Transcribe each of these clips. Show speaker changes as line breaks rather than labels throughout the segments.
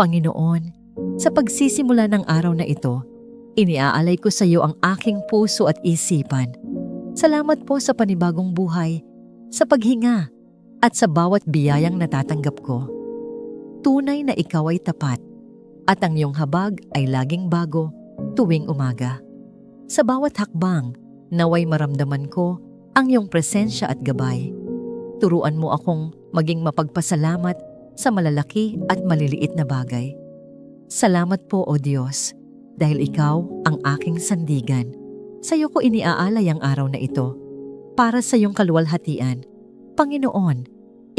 Panginoon, sa pagsisimula ng araw na ito, iniaalay ko sa iyo ang aking puso at isipan. Salamat po sa panibagong buhay, sa paghinga, at sa bawat biyayang natatanggap ko. Tunay na ikaw ay tapat, at ang iyong habag ay laging bago tuwing umaga. Sa bawat hakbang, naway maramdaman ko ang iyong presensya at gabay. Turuan mo akong maging mapagpasalamat sa malalaki at maliliit na bagay. Salamat po, O Diyos, dahil Ikaw ang aking sandigan. Sa iyo ko iniaalay ang araw na ito para sa iyong kaluwalhatian. Panginoon,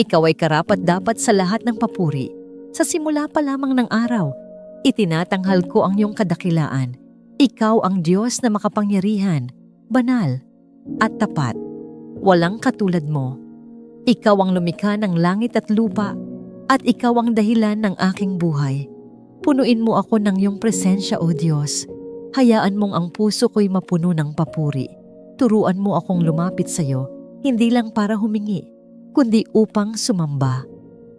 Ikaw ay karapat dapat sa lahat ng papuri. Sa simula pa lamang ng araw, itinatanghal ko ang iyong kadakilaan. Ikaw ang Diyos na makapangyarihan, banal, at tapat. Walang katulad mo. Ikaw ang lumikha ng langit at lupa, at ikaw ang dahilan ng aking buhay. Punuin mo ako ng iyong presensya, O Diyos. Hayaan mong ang puso ko'y mapuno ng papuri. Turuan mo akong lumapit sa iyo, hindi lang para humingi, kundi upang sumamba.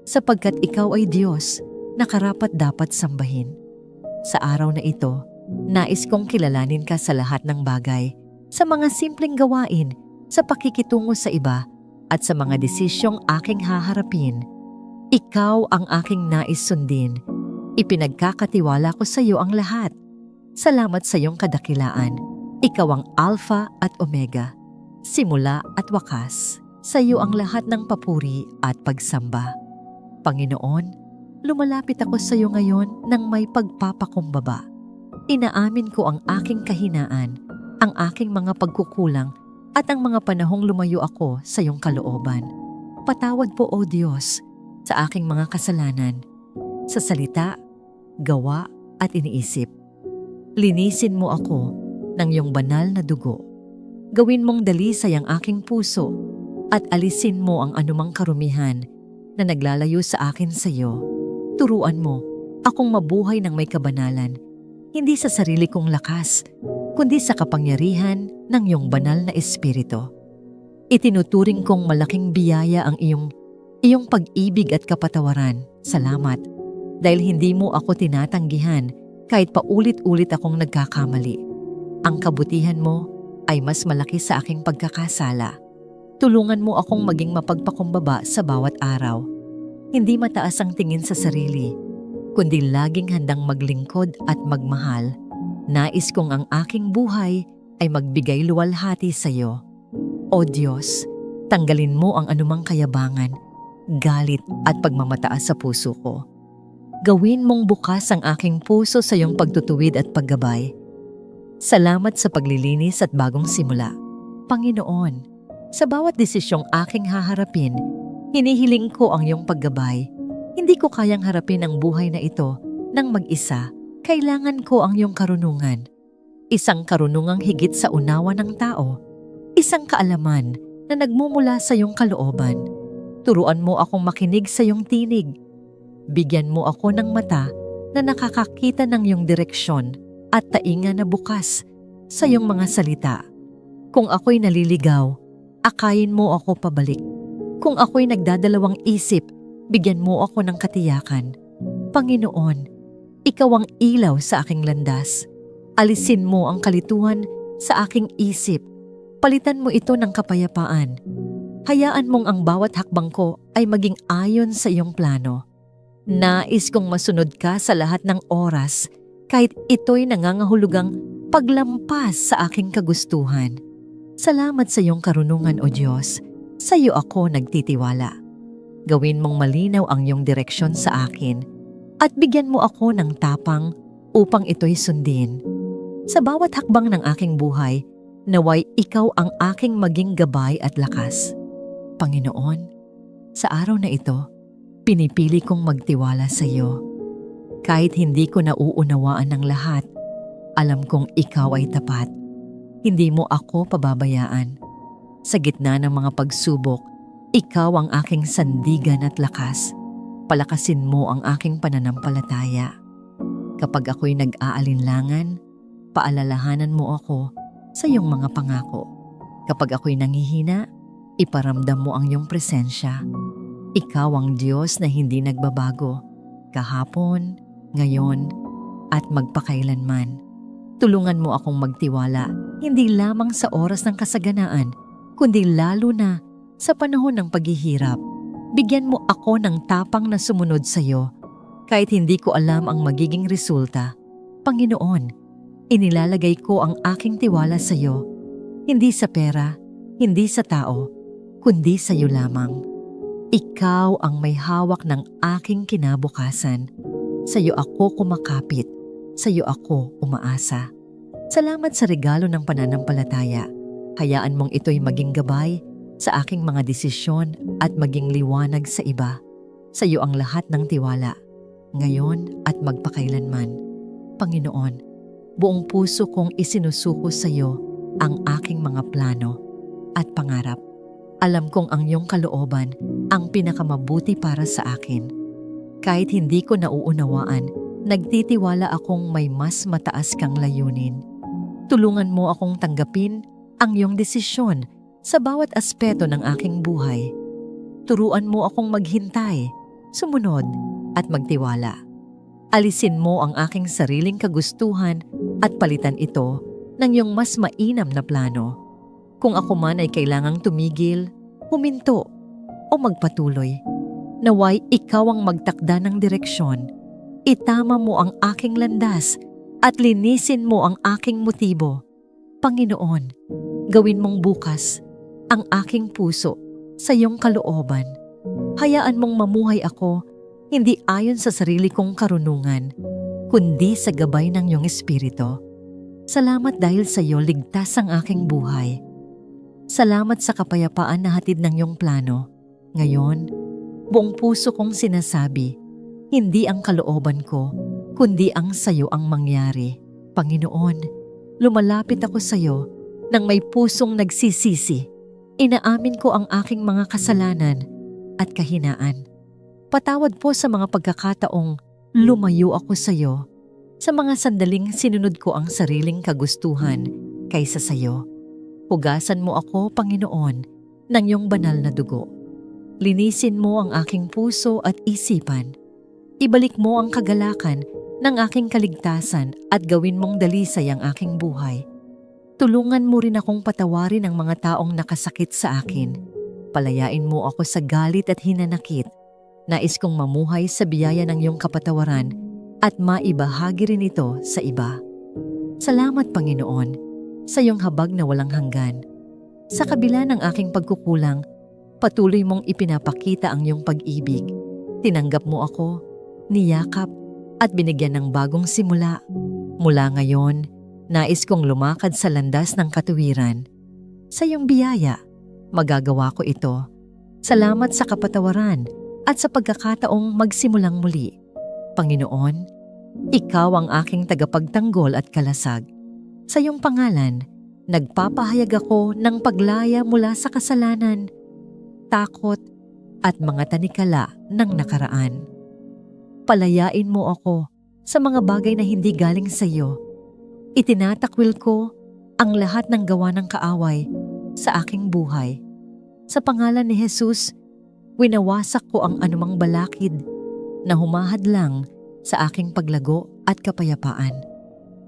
Sapagkat ikaw ay Diyos na karapat dapat sambahin. Sa araw na ito, nais kong kilalanin ka sa lahat ng bagay, sa mga simpleng gawain, sa pakikitungo sa iba, at sa mga desisyong aking haharapin. Ikaw ang aking nais sundin. Ipinagkakatiwala ko sa iyo ang lahat. Salamat sa iyong kadakilaan. Ikaw ang Alpha at Omega. Simula at wakas. Sa iyo ang lahat ng papuri at pagsamba. Panginoon, lumalapit ako sa iyo ngayon ng may pagpapakumbaba. Inaamin ko ang aking kahinaan, ang aking mga pagkukulang at ang mga panahong lumayo ako sa iyong kalooban. Patawad po, O Diyos, sa aking mga kasalanan, sa salita, gawa at iniisip. Linisin mo ako ng iyong banal na dugo. Gawin mong dalisay ang aking puso at alisin mo ang anumang karumihan na naglalayo sa akin sa iyo. Turuan mo akong mabuhay ng may kabanalan, hindi sa sarili kong lakas, kundi sa kapangyarihan ng iyong banal na espiritu. Itinuturing kong malaking biyaya ang iyong iyong pag-ibig at kapatawaran. Salamat dahil hindi mo ako tinatanggihan kahit paulit-ulit akong nagkakamali. Ang kabutihan mo ay mas malaki sa aking pagkakasala. Tulungan mo akong maging mapagpakumbaba sa bawat araw. Hindi mataas ang tingin sa sarili, kundi laging handang maglingkod at magmahal. Nais kong ang aking buhay ay magbigay luwalhati sa iyo. O Diyos, tanggalin mo ang anumang kayabangan, galit at pagmamataas sa puso ko. Gawin mong bukas ang aking puso sa iyong pagtutuwid at paggabay. Salamat sa paglilinis at bagong simula. Panginoon, sa bawat desisyong aking haharapin, hinihiling ko ang iyong paggabay. Hindi ko kayang harapin ang buhay na ito nang mag-isa. Kailangan ko ang iyong karunungan. Isang karunungang higit sa unawa ng tao. Isang kaalaman na nagmumula sa iyong kalooban. Turuan mo akong makinig sa iyong tinig Bigyan mo ako ng mata na nakakakita ng iyong direksyon at tainga na bukas sa iyong mga salita. Kung ako'y naliligaw, akayin mo ako pabalik. Kung ako'y nagdadalawang isip, bigyan mo ako ng katiyakan. Panginoon, ikaw ang ilaw sa aking landas. Alisin mo ang kalituhan sa aking isip. Palitan mo ito ng kapayapaan. Hayaan mong ang bawat hakbang ko ay maging ayon sa iyong plano. Nais kong masunod ka sa lahat ng oras kahit ito'y nangangahulugang paglampas sa aking kagustuhan. Salamat sa iyong karunungan o Diyos. Sa iyo ako nagtitiwala. Gawin mong malinaw ang iyong direksyon sa akin at bigyan mo ako ng tapang upang ito'y sundin. Sa bawat hakbang ng aking buhay, naway ikaw ang aking maging gabay at lakas. Panginoon, sa araw na ito, Pinipili kong magtiwala sa iyo. Kahit hindi ko nauunawaan ng lahat, alam kong ikaw ay tapat. Hindi mo ako pababayaan. Sa gitna ng mga pagsubok, ikaw ang aking sandigan at lakas. Palakasin mo ang aking pananampalataya. Kapag ako'y nag-aalinlangan, paalalahanan mo ako sa iyong mga pangako. Kapag ako'y nangihina, iparamdam mo ang iyong presensya ikaw ang Diyos na hindi nagbabago, kahapon, ngayon, at magpakailanman. Tulungan mo akong magtiwala, hindi lamang sa oras ng kasaganaan, kundi lalo na sa panahon ng paghihirap. Bigyan mo ako ng tapang na sumunod sa iyo, kahit hindi ko alam ang magiging resulta. Panginoon, inilalagay ko ang aking tiwala sa iyo, hindi sa pera, hindi sa tao, kundi sa iyo lamang. Ikaw ang may hawak ng aking kinabukasan. Sa iyo ako kumakapit, sa iyo ako umaasa. Salamat sa regalo ng pananampalataya. Hayaan mong ito'y maging gabay sa aking mga desisyon at maging liwanag sa iba. Sa iyo ang lahat ng tiwala, ngayon at magpakailanman. Panginoon, buong puso kong isinusuko sa iyo ang aking mga plano at pangarap. Alam kong ang iyong kalooban ang pinakamabuti para sa akin. Kahit hindi ko nauunawaan, nagtitiwala akong may mas mataas kang layunin. Tulungan mo akong tanggapin ang iyong desisyon sa bawat aspeto ng aking buhay. Turuan mo akong maghintay, sumunod at magtiwala. Alisin mo ang aking sariling kagustuhan at palitan ito ng iyong mas mainam na plano. Kung ako man ay kailangang tumigil, huminto, o magpatuloy, naway ikaw ang magtakda ng direksyon. Itama mo ang aking landas at linisin mo ang aking motibo. Panginoon, gawin mong bukas ang aking puso sa iyong kalooban. Hayaan mong mamuhay ako hindi ayon sa sarili kong karunungan, kundi sa gabay ng iyong espiritu. Salamat dahil sa iyo ligtas ang aking buhay. Salamat sa kapayapaan na hatid ng iyong plano. Ngayon, buong puso kong sinasabi, hindi ang kalooban ko, kundi ang sayo ang mangyari. Panginoon, lumalapit ako sa iyo nang may pusong nagsisisi. Inaamin ko ang aking mga kasalanan at kahinaan. Patawad po sa mga pagkakataong lumayo ako sa iyo, sa mga sandaling sinunod ko ang sariling kagustuhan kaysa sa iyo. Hugasan mo ako, Panginoon, ng iyong banal na dugo. Linisin mo ang aking puso at isipan. Ibalik mo ang kagalakan ng aking kaligtasan at gawin mong dalisay ang aking buhay. Tulungan mo rin akong patawarin ang mga taong nakasakit sa akin. Palayain mo ako sa galit at hinanakit. Nais kong mamuhay sa biyaya ng iyong kapatawaran at maibahagi rin ito sa iba. Salamat Panginoon sa iyong habag na walang hanggan. Sa kabila ng aking pagkukulang, patuloy mong ipinapakita ang iyong pag-ibig. Tinanggap mo ako, niyakap, at binigyan ng bagong simula. Mula ngayon, nais kong lumakad sa landas ng katuwiran. Sa iyong biyaya, magagawa ko ito. Salamat sa kapatawaran at sa pagkakataong magsimulang muli. Panginoon, Ikaw ang aking tagapagtanggol at kalasag. Sa iyong pangalan, nagpapahayag ako ng paglaya mula sa kasalanan, takot, at mga tanikala ng nakaraan. Palayain mo ako sa mga bagay na hindi galing sa iyo. Itinatakwil ko ang lahat ng gawa ng kaaway sa aking buhay. Sa pangalan ni Jesus, winawasak ko ang anumang balakid na humahad lang sa aking paglago at kapayapaan.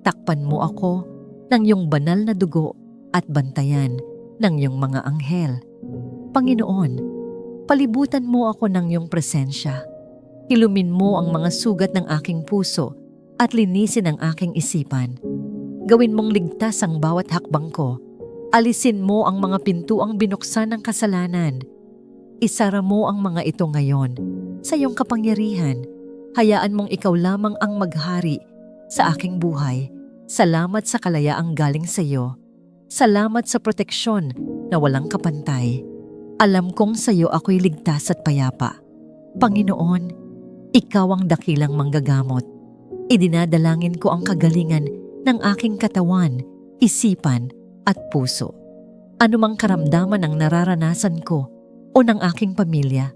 Takpan mo ako ng iyong banal na dugo at bantayan ng iyong mga anghel. Panginoon, palibutan mo ako ng iyong presensya. Ilumin mo ang mga sugat ng aking puso at linisin ang aking isipan. Gawin mong ligtas ang bawat hakbang ko. Alisin mo ang mga pintuang binuksan ng kasalanan. Isara mo ang mga ito ngayon sa iyong kapangyarihan. Hayaan mong ikaw lamang ang maghari sa aking buhay. Salamat sa kalayaang galing sa iyo. Salamat sa proteksyon na walang kapantay. Alam kong sa iyo ako'y ligtas at payapa. Panginoon, ikaw ang dakilang manggagamot. Idinadalangin ko ang kagalingan ng aking katawan, isipan at puso. Anumang karamdaman ang nararanasan ko o ng aking pamilya,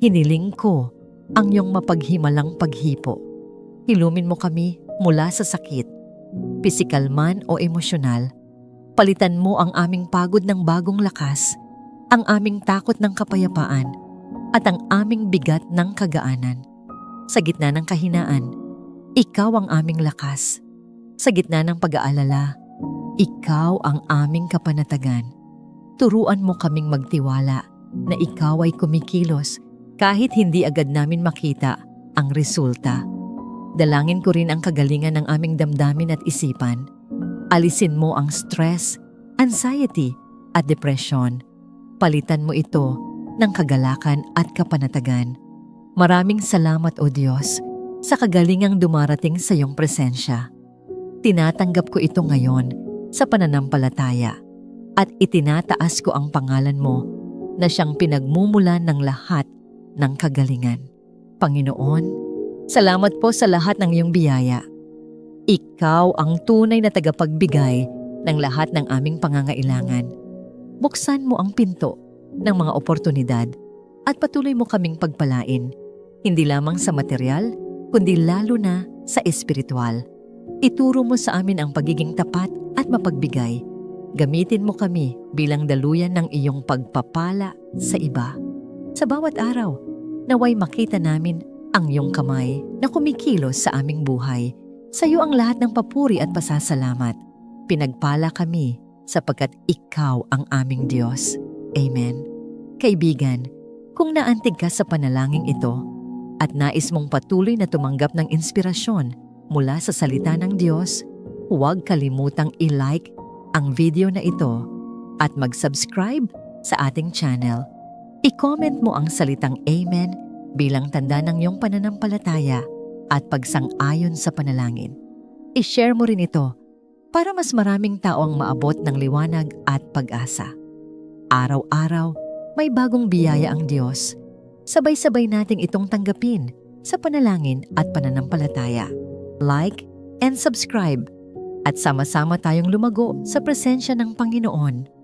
hiniling ko ang iyong mapaghimalang paghipo. Hilumin mo kami mula sa sakit, pisikal man o emosyonal. Palitan mo ang aming pagod ng bagong lakas, ang aming takot ng kapayapaan, at ang aming bigat ng kagaanan. Sa gitna ng kahinaan, ikaw ang aming lakas. Sa gitna ng pag-aalala, ikaw ang aming kapanatagan. Turuan mo kaming magtiwala na ikaw ay kumikilos kahit hindi agad namin makita ang resulta. Dalangin ko rin ang kagalingan ng aming damdamin at isipan. Alisin mo ang stress, anxiety at depression. Palitan mo ito ng kagalakan at kapanatagan. Maraming salamat o Diyos sa kagalingang dumarating sa iyong presensya. Tinatanggap ko ito ngayon sa pananampalataya at itinataas ko ang pangalan mo na siyang pinagmumulan ng lahat ng kagalingan. Panginoon, salamat po sa lahat ng iyong biyaya. Ikaw ang tunay na tagapagbigay ng lahat ng aming pangangailangan. Buksan mo ang pinto ng mga oportunidad at patuloy mo kaming pagpalain, hindi lamang sa material, kundi lalo na sa espiritual. Ituro mo sa amin ang pagiging tapat at mapagbigay. Gamitin mo kami bilang daluyan ng iyong pagpapala sa iba. Sa bawat araw, naway makita namin ang iyong kamay na kumikilos sa aming buhay. Sa iyo ang lahat ng papuri at pasasalamat. Pinagpala kami sapagkat ikaw ang aming Diyos. Amen. Kaibigan, kung naantig ka sa panalangin ito at nais mong patuloy na tumanggap ng inspirasyon mula sa salita ng Diyos, huwag kalimutang i-like ang video na ito at mag-subscribe sa ating channel. I-comment mo ang salitang Amen bilang tanda ng iyong pananampalataya at pagsang-ayon sa panalangin. I-share mo rin ito para mas maraming tao ang maabot ng liwanag at pag-asa. Araw-araw, may bagong biyaya ang Diyos. Sabay-sabay nating itong tanggapin sa panalangin at pananampalataya. Like and subscribe at sama-sama tayong lumago sa presensya ng Panginoon